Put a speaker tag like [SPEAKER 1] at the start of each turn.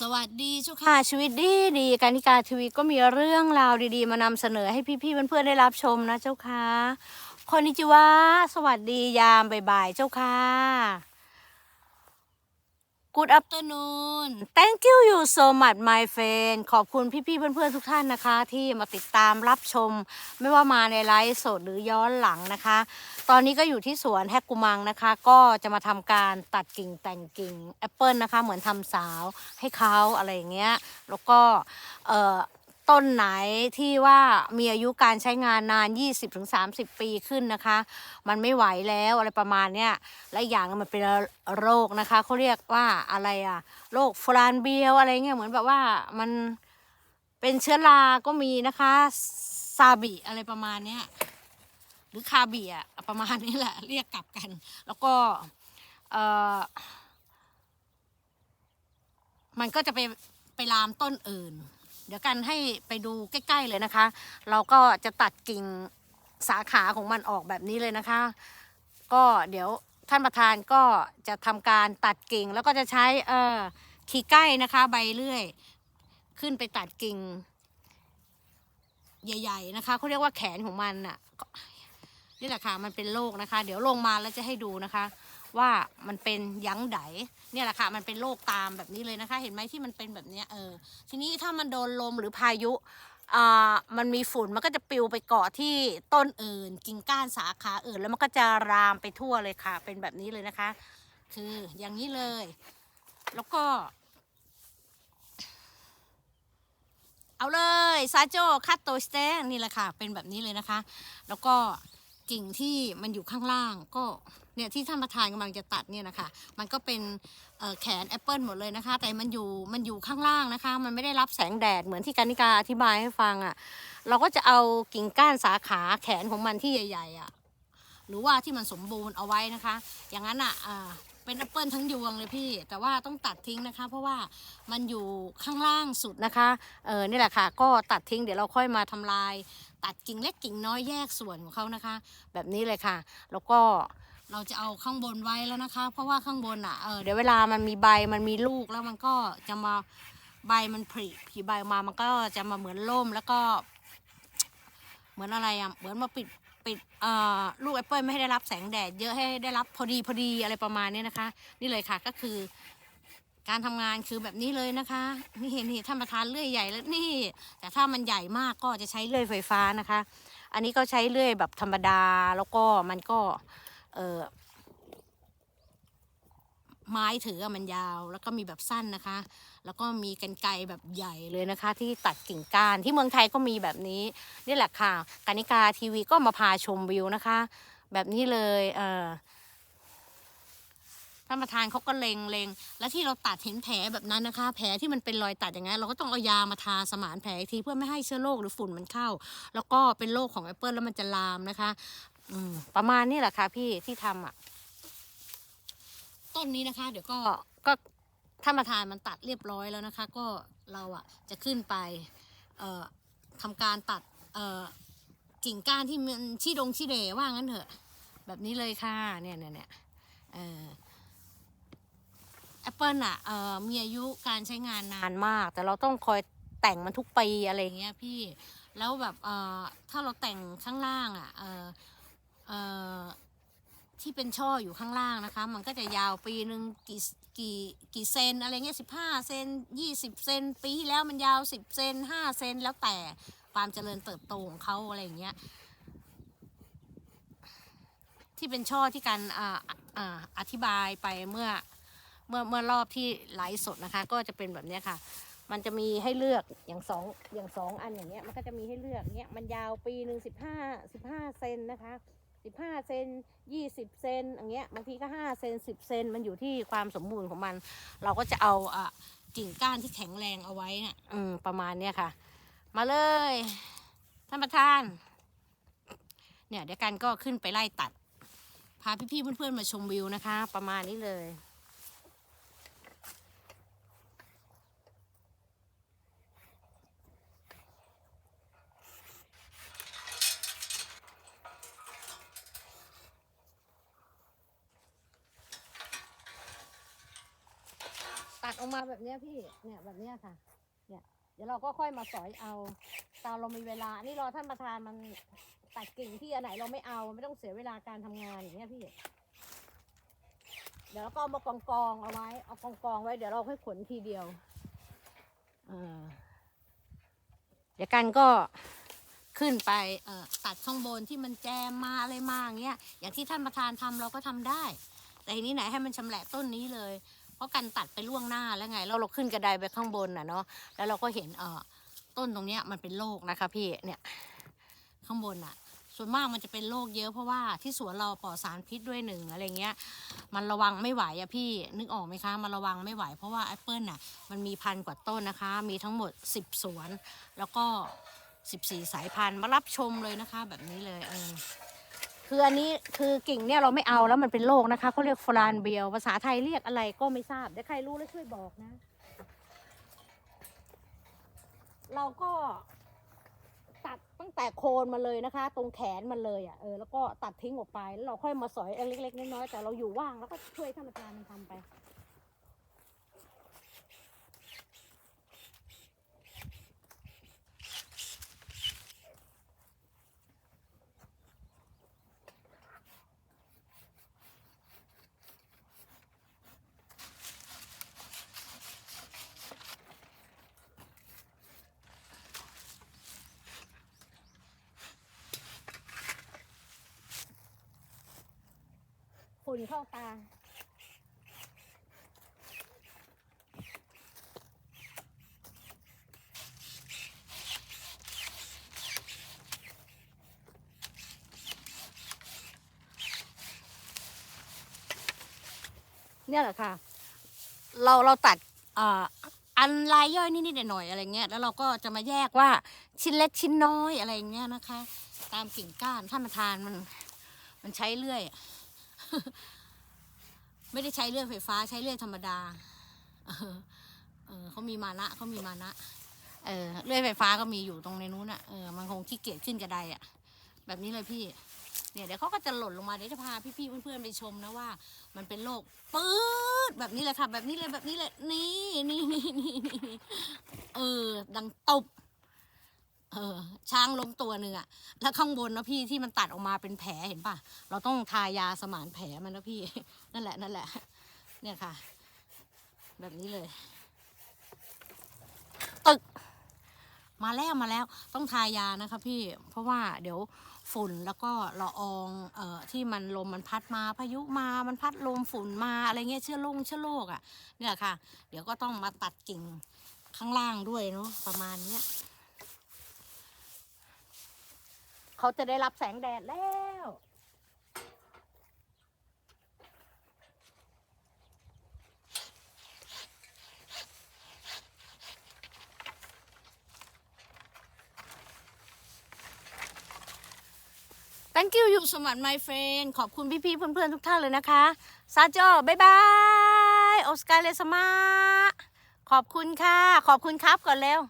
[SPEAKER 1] สวัสดีเจ้าค่ะ ชีวิตดีดีการนิการทีวีก็มีเรื่องราวดีๆ มานำเสนอให้พี่ๆเพื่อนๆได้รับชมนะเจ้าค่ะคนนิจิวะสวัสดียามบ่ายๆเจ้าค่ะ Good afternoon Thank you you so much my friend ขอบคุณพี่ๆเพื่อนๆทุกท่านนะคะ ที่มาติดตามรับชม ไม่ว่ามาในไลฟ์สดหรือย้อนหลังนะคะ ตอนนี้ก็อยู่ที่สวนแฮกกุมังนะคะ ก็จะมาทำการตัดกิ่งแต่งกิ่งแอปเปิลนะคะ เหมือนทำสาวให้เขาอะไรอย่างเงี้ย แล้วก็เอ่อ ต้นไหนที่ว่ามีอายุการใช้งานนาน 20-30 ปีขึ้นนะคะ มันไม่ไหวแล้วอะไรประมาณเนี้ยและอย่างมันเป็นโรคนะคะเขาเรียกว่าอะไรอะโรคฟรานเบียลอะไรเงี้ยเหมือนแบบว่ามันเป็นเชื้อราก็มีนะคะซาบิอะไรประมาณเนี้ยหรือคาเบียอะประมาณนี้แหละ เรียกกลับกัน แล้วก็เออมันก็จะไปไปลามต้นอื่น เดี๋ยวกันให้ไปดูใกล้ๆเลยนะคะ เราก็จะตัดกิ่งสาขาของมันออกแบบนี้เลยนะคะ ก็เดี๋ยวท่านประธานก็จะทำการตัดกิ่งแล้วก็จะใช้เอ่อขีใกล้นะคะ ใบเลื่อย ขึ้นไปตัดกิ่ง ใหญ่ ๆ นะคะเขาเรียกว่าแขนของมันน่ะนี่แหละค่ะมันเป็นโรคนะคะ เดี๋ยวลงมาแล้วจะให้ดูนะคะ ว่ามันเป็นยั้งไดเนี่ยแหละค่ะ มันเป็นโรคตามแบบนี้เลยนะคะ เห็นไหมที่มันเป็นแบบเนี้ยเออ ทีนี้ถ้ามันโดนลมหรือพายุอ่ามันมีฝุ่นมันก็จะปลิวไปเกาะที่ต้นอื่น กิ่งก้านสาขาอื่น แล้วมันก็จะรามไปทั่วเลยค่ะ เป็นแบบนี้เลยนะคะ คืออย่างนี้เลย แล้วก็ เอาเลยซาโจคัตโตสเตงนี่แหละค่ะ เป็นแบบนี้เลยนะคะ แล้วก็ กิ่งที่มันอยู่ข้างล่างก็เนี่ยที่ท่านประธานกำลังจะตัดเนี่ยนะคะ มันก็เป็นแขนแอปเปิลหมดเลยนะคะ แต่มันอยู่มันอยู่ข้างล่างนะคะ มันไม่ได้รับแสงแดดเหมือนที่กานิกาอธิบายให้ฟังอะ่ะ เราก็จะเอากิ่งก้านสาขาแขนของมันที่ใหญ่ ๆอะ่ะหรือว่าที่มันสมบูรณ์เอาไว้นะคะ อย่างนั้นอะอ่าเป็นแอปเปิลทั้งยวงเลยพี่ แต่ว่าต้องตัดทิ้งนะคะ เพราะว่ามันอยู่ข้างล่างสุดนะคะ เออนี่แหละค่ะ ก็ตัดทิ้งเดี๋ยวเราค่อยมาทำลาย ตัดกิ่งเล็กกิ่งน้อยแยกส่วนของเขานะคะ แบบนี้เลยค่ะ แล้วก็เราจะเอาข้างบนไว้แล้วนะคะ เพราะว่าข้างบนอะเออเดี๋ยวเวลามันมีใบมันมีลูกแล้วมันก็จะมาใบมันผลิผลิใบออกมามันก็จะมาเหมือนล่มแล้วก็ เหมือนอะไรอะเหมือนมาปิดปิดเอ่อลูกแอปเปิลไม่ให้ได้รับแสงแดด เยอะให้ได้รับพอดีพอดีอะไรประมาณนี้นะคะ นี่เลยค่ะก็คือ การทำงานคือแบบนี้เลยนะคะ นี่เห็นนี่ท่านประธานเลื่อยใหญ่แล้วนี่ แต่ถ้ามันใหญ่มากก็จะใช้เลื่อยไฟฟ้านะคะ อันนี้ก็ใช้เลื่อยแบบธรรมดาแล้วก็มันก็ เออไม้ถือมันยาวแล้วก็มีแบบสั้นนะคะ แล้วก็มีกันไกแบบใหญ่เลยนะคะ ที่ตัดกิ่งก้านที่เมืองไทยก็มีแบบนี้นี่แหละค่ะกานิกาทีวีก็มาพาชมวิวนะคะ แบบนี้เลยเออ ท่านประธานเขาก็เลงเลงแล้วที่เราตัดเห็นแผลแบบนั้นนะคะ แผลที่มันเป็นรอยตัดอย่างนั้นเราก็ต้องเอายามาทาสมานแผลอีกทีเพื่อไม่ให้เชื้อโรคหรือฝุ่นมันเข้า แล้วก็เป็นโรคของแอปเปิลแล้วมันจะลามนะคะอืมประมาณนี้แหละค่ะพี่ที่ทำอะ ต้นนี้นะคะ เดี๋ยวก็ก็ท่านประธานมันตัดเรียบร้อยแล้วนะคะ ก็เราอะ จะขึ้นไป เอ่อทำการตัด เอ่อกิ่งก้านที่มันชี้ดงชี้เดว่างั้นเถอะ แบบนี้เลยค่ะ เนี่ยเนี่ยเนี่ยเอ่อ แอปเปิลอะเอ่อมีอายุการใช้งานนานมาก แต่เราต้องคอยแต่งมันทุกปีอะไรอย่างเงี้ยพี่แล้วแบบเอ่อถ้าเราแต่งข้างล่างอะเอ่อเอ่อที่เป็นช่ออยู่ข้างล่างนะคะ มันก็จะยาวปีหนึ่งกี่กี่กี่เซนอะไรเงี้ยสิบห้าเซนยี่สิบเซนปีที่แล้วมันยาวสิบเซนห้าเซนแล้วแต่ความเจริญเติบโตของเขาอะไรอย่างเงี้ยที่เป็นช่อที่การอ่าอ่าอธิบายไปเมื่อ เมื่อเมื่อรอบที่ไลฟ์สดนะคะ ก็จะเป็นแบบนี้ค่ะ มันจะมีให้เลือกอย่างสองอย่างสองอันอย่างเงี้ยมันก็จะมีให้เลือกเนี้ยมันยาวปีหนึ่งสิบห้าสิบห้าเซนนะคะสิบห้าเซนยี่สิบเซนอย่างเงี้ยบางทีก็ห้าเซนสิบเซนมันอยู่ที่ความสมบูรณ์ของมัน เราก็จะเอาอะกิ่งก้านที่แข็งแรงเอาไว้น่ะอืมประมาณเนี้ยค่ะ มาเลยท่านประธาน เนี่ยเดี๋ยวกันก็ขึ้นไปไล่ตัด พาพี่ๆเพื่อนๆมาชมวิวนะคะ ประมาณนี้เลย ออกมาแบบเนี้ยพี่ เนี่ยแบบเนี้ยค่ะ เนี่ย เดี๋ยวเราก็ค่อยมาสอยเอาตอนเรามีเวลา นี่รอท่านประธานมันตัดกิ่งที่อันไหนเราไม่เอาไม่ต้องเสียเวลาการทำงานอย่างเงี้ยพี่ เดี๋ยวเราก็มากองกองเอาไว้ เอากองกองไว้เดี๋ยวเราค่อยขนทีเดียวเออเดี๋ยวกันก็ขึ้นไปเอตัดข้างบนที่มันแจมมาอะไรมาอย่างเงี้ยอย่างที่ท่านประธานทำเราก็ทำได้ แต่ทีนี้ไหนให้มันชำแหละต้นนี้เลย เพราะกันตัดไปล่วงหน้าแล้วไง แล้วเราขึ้นกระไดไปข้างบนน่ะเนาะแล้วเราก็เห็นเอ่อต้นตรงเนี้ยมันเป็นโรคนะคะ พี่เนี่ยข้างบนอะ ส่วนมากมันจะเป็นโรคเยอะเพราะว่าที่สวนเราปลอดสารพิษด้วยหนึ่งอะไรเงี้ย มันระวังไม่ไหวอะพี่นึกออกไหมคะมันระวังไม่ไหว เพราะว่าแอปเปิลน่ะมันมีพันกว่าต้นนะคะ มีทั้งหมด 10 สวน แล้วก็ 14 สายพันธุ์มารับชมเลยนะคะ แบบนี้เลยเออ คืออันนี้คือกิ่งเนี่ยเราไม่เอาแล้วมันเป็นโรคนะคะเขาเรียกฟลานเบียลภาษาไทยเรียกอะไรก็ไม่ทราบเดี๋ยวใครรู้แล้วช่วยบอกนะ เราก็ตัดตั้งแต่โคนมาเลยนะคะ ตรงแขนมันเลยอะเออแล้วก็ตัดทิ้งออกไปแล้วเราค่อยมาสอยเล็กๆน้อยๆแต่เราอยู่ว่างแล้วก็ช่วยท่านประธานมันทำไป นเข้าตา เนี่ยแหละค่ะ เราเราตัดอ่าอันลายย่อยนิดๆหน่อยๆอะไรเงี้ย แล้วเราก็จะมาแยกว่าชิ้นเล็กชิ้นน้อยอะไรเงี้ยนะคะ ตามกิ่งก้านท่านประธานมันมันใช้เลื่อย ไม่ได้ใช้เลื่อยไฟฟ้าใช้เลื่อยธรรมดา เออเออเขามีมานะเขามีมานะ เออเลื่อยไฟฟ้าก็มีอยู่ตรงในนู้นอะเออมันคงขี้เกียจขึ้นกระไดอะ แบบนี้เลยพี่ เนี่ยเดี๋ยวเขาก็จะหล่นลงมาเดี๋ยวจะพาพี่ๆเพื่อนๆไปชมนะว่า มันเป็นโรคปื๊ดแบบนี้เลยค่ะ แบบนี้เลยแบบนี้เลยนี่นี่นี่นี่นี่เออดังตบ เออ ช้างล้มตัวหนึ่งอะแล้วข้างบนนะพี่ที่มันตัดออกมาเป็นแผลเห็นปะเราต้องทายาสมานแผลมันนะพี่ นั่นแหละนั่นแหละ เนี่ยค่ะ แบบนี้เลย ตึก มาแล้วมาแล้ว ต้องทายานะคะพี่ เพราะว่าเดี๋ยวฝุ่นแล้วก็ละอองเอ่อที่มันลมมันพัดมาพายุมา มันพัดลมฝุ่นมาอะไรเงี้ยเชื้อโรคเชื้อโรคอะ่ะ เนี่ยค่ะ เดี๋ยวก็ต้องมาตัดกิ่งข้างล่างด้วยเนาะประมาณเนี้ย เขาจะได้รับแสงแดดแล้ว thank you อยู่สมัคร my friend ขอบคุณพี่ๆเพื่อนๆทุกท่านเลยนะคะซาโจบายบาย โอสการเลสมา ขอบคุณค่ะ ขอบคุณครับก่อนเร็ว